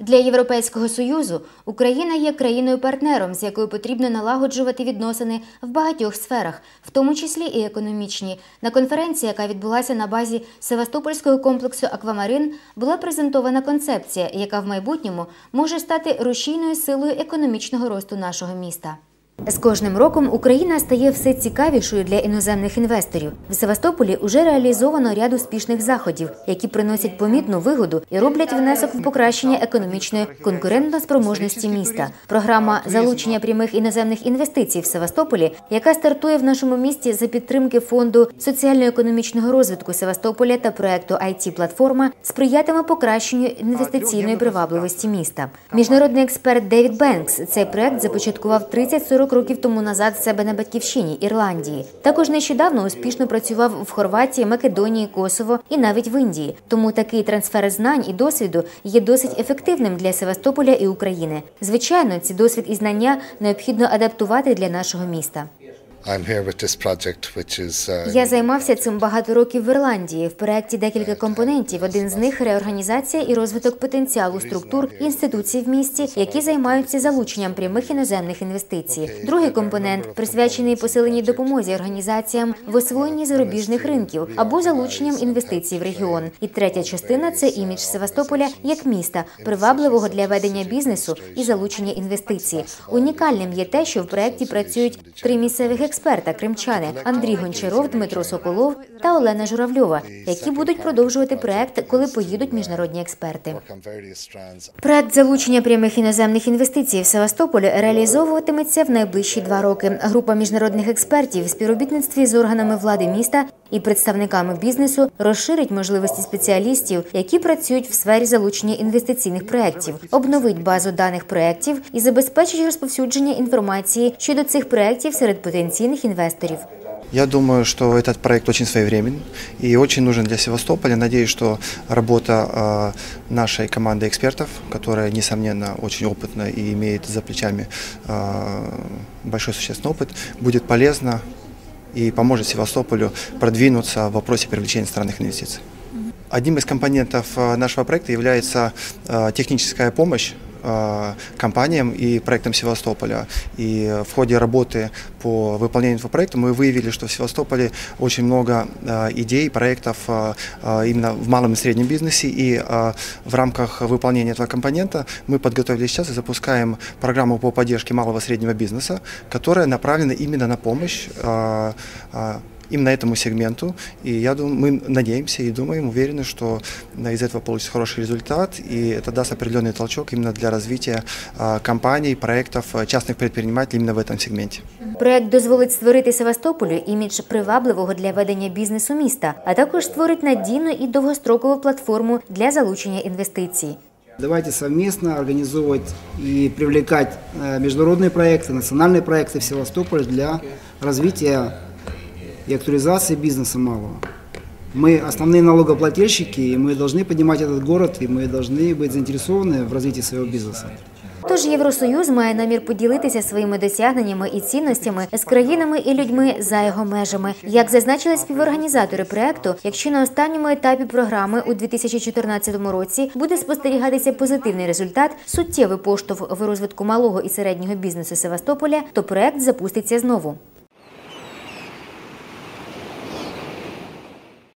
Для Європейського союзу Україна є країною-партнером, з якою потрібно налагоджувати відносини в багатьох сферах, в тому числі і економічні. На конференції, яка відбулася на базі Севастопольського комплексу Аквамарин, була презентована концепція, яка в майбутньому може стати рушійною силою економічного росту нашого міста. З кожним роком Україна стає все цікавішою для іноземних інвесторів. В Севастополі уже реалізовано ряд успішних заходів, які приносять помітну вигоду і роблять внесок в покращення економічної конкурентоспроможності міста. Програма залучення прямих іноземних інвестицій в Севастополі, яка стартує в нашому місті за підтримки фонду соціально-економічного розвитку Севастополя та проекту it платформа сприятиме покращенню інвестиційної привабливості міста. Міжнародний експерт Девід Бенкс цей проект започаткував 30-40 років тому назад себе на батьківщині Ірландії. Також нещодавно успішно працював в Хорватії, Македонії, Косово і навіть в Індії. Тому такий трансфер знань і досвіду є досить ефективним для Севастополя і України. Звичайно, ці досвід і знання необхідно адаптувати для нашого міста. I'm here with this project, which is uh, Я займався цим багато років в Ірландії. В проєкті декілька компонентів. Один з них реорганізація і розвиток потенціалу структур і інституцій в місті, які займаються залученням прямих іноземних інвестицій. Другий компонент присвячений посиленій допомозі організаціям в освоєнні зарубіжних ринків або залученням інвестицій в регіон. І третя частина це імідж Севастополя як міста, привабливого для ведення бізнесу і залучення інвестицій. Унікальним є те, що в проєкті працюють три місцевих експерта кримчани Андрій Гончаров, Дмитро Соколов та Олена Журавльова, які будуть продовжувати проект, коли поїдуть міжнародні експерти. Проект залучення прямих іноземних інвестицій в Севастополі реалізовуватиметься в найближчі два роки. Група міжнародних експертів в співробітництві з органами влади міста і представниками бізнесу розширить можливості спеціалістів, які працюють в сфері залучення інвестиційних проєктів, обновить базу даних проєктів і забезпечить розповсюдження інформації щодо цих проєктів серед потенційних інвесторів. Я думаю, что этот проект очень своевременен и очень нужен для Севастополя. Надеюсь, что работа э, нашей команды экспертов, которая, несомненно, очень опытна и имеет за плечами э, большой существенный опыт, будет полезна и поможет Севастополю продвинуться в вопросе привлечения иностранных инвестиций. Одним из компонентов э, нашего проекта является техническая помощь компаниям и проектам Севастополя. И в ходе работы по выполнению этого проекта мы выявили, что в Севастополе очень много э, идей, проектов э, именно в малом и среднем бизнесе. И в рамках выполнения этого компонента мы подготовили сейчас и запускаем программу по поддержке малого и среднего бизнеса, которая направлена именно на помощь именно этому сегменту. И я думаю, мы надеемся и думаем, уверены, что э, из этого получится хороший результат, и это даст определенный толчок именно для развития э, компаний, проектов, э, частных предпринимателей именно в этом сегменте. Проект дозволить створити Севастополю імідж привабливого для ведення бізнесу міста, а також створить надійну і довгострокову платформу для залучення інвестицій. Давайте совместно организовывать и привлекать э, международные проекты, национальные проекты в Севастополе для развития и актуализации бизнеса малого. Мы основные налогоплательщики, и мы должны поднимать этот город, и мы должны быть заинтересованы в развитии своего бизнеса. Тож Євросоюз має намір поділитися своїми досягненнями і цінностями з країнами і людьми за його межами. Як зазначили співорганізатори проекту, якщо на останньому етапі програми у 2014 році буде спостерігатися позитивний результат, суттєвий поштовх в розвитку малого і середнього бізнесу Севастополя, то проект запуститься знову.